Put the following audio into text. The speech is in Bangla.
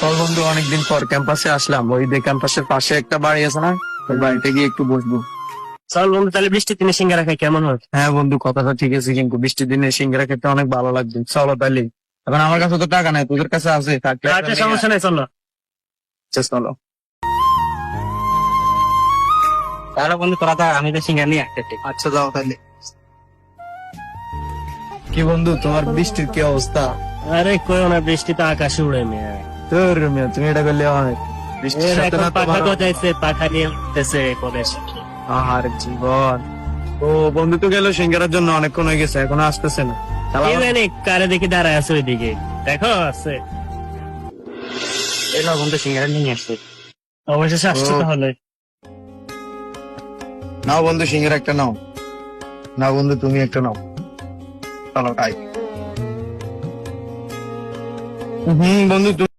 চল বন্ধু অনেকদিন পর ক্যাম্পাসে আসলাম। ওই যে ক্যাম্পাসের পাশে একটা বাড়ি আছে না? ওই বাড়িতে গিয়ে একটু বসবো। চল বন্ধু তাহলে বৃষ্টির দিনে সিঙ্গারা খাই কেমন হয়? হ্যাঁ বন্ধু কথাটা ঠিক আছে কিন্তু বৃষ্টির দিনে সিঙ্গারা খেতে অনেক ভালো লাগবে। চলো তাহলে। এখন আমার কাছে তো টাকা নাই তোদের কাছে আছে থাকলে আচ্ছা সমস্যা নেই চলো। আচ্ছা, চলো। তাহলে বন্ধু তোরা তো আমি তো সিঙ্গার নিয়ে একটা আচ্ছা যাও তাহলে। কি বন্ধু তোমার বৃষ্টির কি অবস্থা? আরে কই না বৃষ্টিতে আকাশে উড়ে মেয়ে। তোর মেয়ে, তুমি এটা করলে হয় বৃষ্টির সাথে না গজাইছে নিয়ে উঠতেছে কলেজ আর জীবন ও বন্ধু তো গেল সিঙ্গারার জন্য অনেকক্ষণ হয়ে গেছে এখনও আসতেছে না কি জানি কারে দেখি দাঁড়ায় আছে ওইদিকে দেখো আছে বন্ধু সিঙ্গারা নিয়ে আসছে অবশেষে আসছে তাহলে নাও বন্ধু সিঙ্গারা একটা নাও নাও বন্ধু তুমি একটা নাও চলো হম বন্ধু তুমি